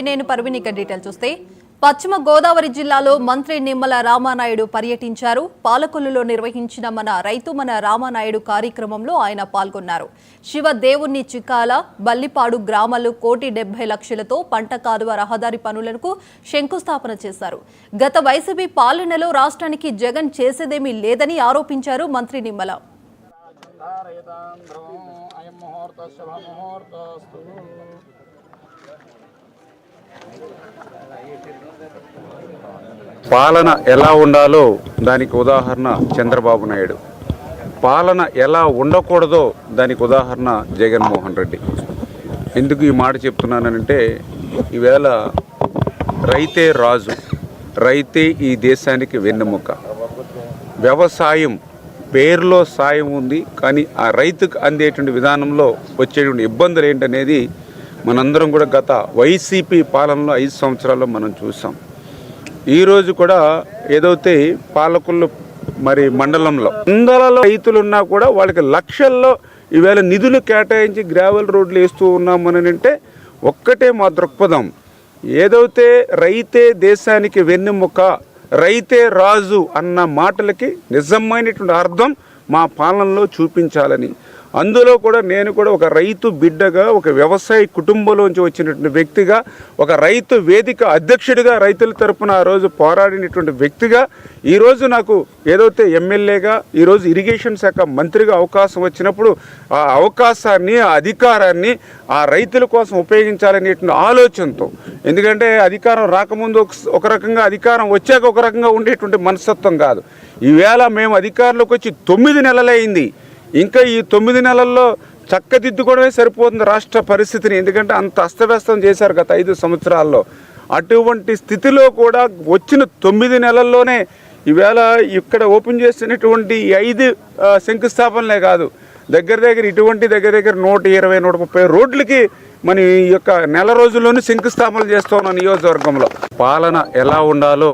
TV నేను పర్వినిక detail చూస్తే పశ్చిమ గోదావరి జిల్లాలో మంత్రి నిమ్మల రామానాయుడు పర్యటించారు. పాలకొల్లులో నిర్వహించిన మన రైతు మన రామానాయుడు కార్యక్రమంలో ఆయన పాల్గొన్నారు. శివ దేవుణ్ణి చిక్కాల బల్లిపాడు గ్రామాలు కోటి డెబ్బై లక్షలతో పంట కాలువ రహదారి పనులకు శంకుస్థాపన చేశారు. గత వైసీపీ పాలనలో రాష్ట్రానికి జగన్ చేసేదేమీ లేదని ఆరోపించారు మంత్రి నిమ్మల. పాలన ఎలా ఉండాలో దానికి ఉదాహరణ చంద్రబాబు నాయుడు. పాలన ఎలా ఉండకూడదో దానికి ఉదాహరణ జగన్మోహన్ రెడ్డి. ఎందుకు ఈ మాట చెప్తున్నానంటే ఈవేళ రైతే రాజు రైతే ఈ దేశానికి వెన్నెముక. వ్యవసాయం పేరులో సాయం ఉంది కానీ ఆ రైతుకు అందేటువంటి విధానంలో వచ్చేటువంటి ఇబ్బందులు ఏంటనేది మనందరం కూడా గత వైసీపీ పాలనలో ఐదు సంవత్సరాల్లో మనం చూసాం. ఈరోజు కూడా ఏదైతే పాలకులు మరి మండలంలో వందలలో రైతులు ఉన్నా కూడా వాళ్ళకి లక్షల్లో ఈవేళ నిధులు కేటాయించి గ్రావెల్ రోడ్లు వేస్తూ ఉన్నామని అంటే ఒక్కటే మా దృక్పథం ఏదైతే రైతే దేశానికి వెన్నెముక రైతే రాజు అన్న మాటలకి నిజమైనటువంటి అర్థం మా పాలనలో చూపించాలని అందులో కూడా నేను కూడా ఒక రైతు బిడ్డగా ఒక వ్యవసాయ కుటుంబంలోంచి వచ్చినటువంటి వ్యక్తిగా ఒక రైతు వేదిక అధ్యక్షుడిగా రైతుల తరపున ఆ రోజు పోరాడినటువంటి వ్యక్తిగా ఈరోజు నాకు ఏదైతే ఎమ్మెల్యేగా ఈరోజు ఇరిగేషన్ శాఖ మంత్రిగా అవకాశం వచ్చినప్పుడు ఆ అవకాశాన్ని ఆ అధికారాన్ని ఆ రైతుల కోసం ఉపయోగించాలనేటువంటి ఆలోచనతో. ఎందుకంటే అధికారం రాకముందు ఒక- ఒక రకంగా అధికారం వచ్చాక ఒక రకంగా ఉండేటువంటి మనస్తత్వం కాదు. ఈవేళ మేము అధికారంలోకి వచ్చి తొమ్మిది నెలలైంది. ఇంకా ఈ తొమ్మిది నెలల్లో చక్కదిద్దుకోవడమే సరిపోతుంది రాష్ట్ర పరిస్థితిని. ఎందుకంటే అంత అస్తవ్యస్తం చేశారు గత ఐదు సంవత్సరాల్లో. అటువంటి స్థితిలో కూడా వచ్చిన తొమ్మిది నెలల్లోనే ఈవేళ ఇక్కడ ఓపెన్ చేసినటువంటి ఐదు శంకుస్థాపనలే కాదు. దగ్గర దగ్గర ఇటువంటి దగ్గర దగ్గర నూట ఇరవై నూట ముప్పై రోడ్లకి మన ఈ యొక్క నెల రోజుల్లోనే శంకుస్థాపనలు చేస్తూ ఉన్నాం నియోజకవర్గంలో. పాలన ఎలా ఉండాలో